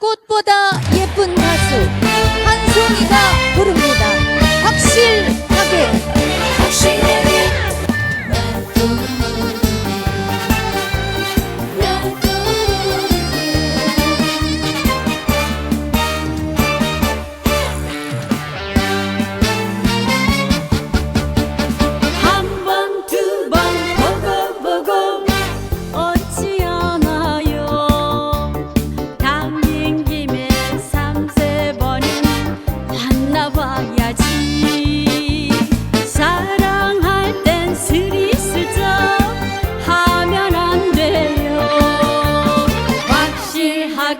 Good 的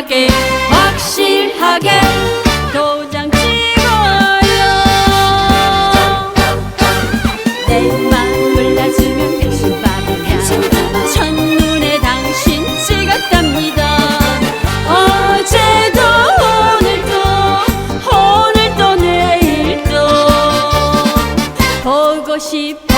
확실하게 확실하게 도장 찍어요. 내 맘을 다스면 백신 바보야 첫눈에 당신 찍었답니다. 어제도 오늘도 오늘도 내일도 보고 싶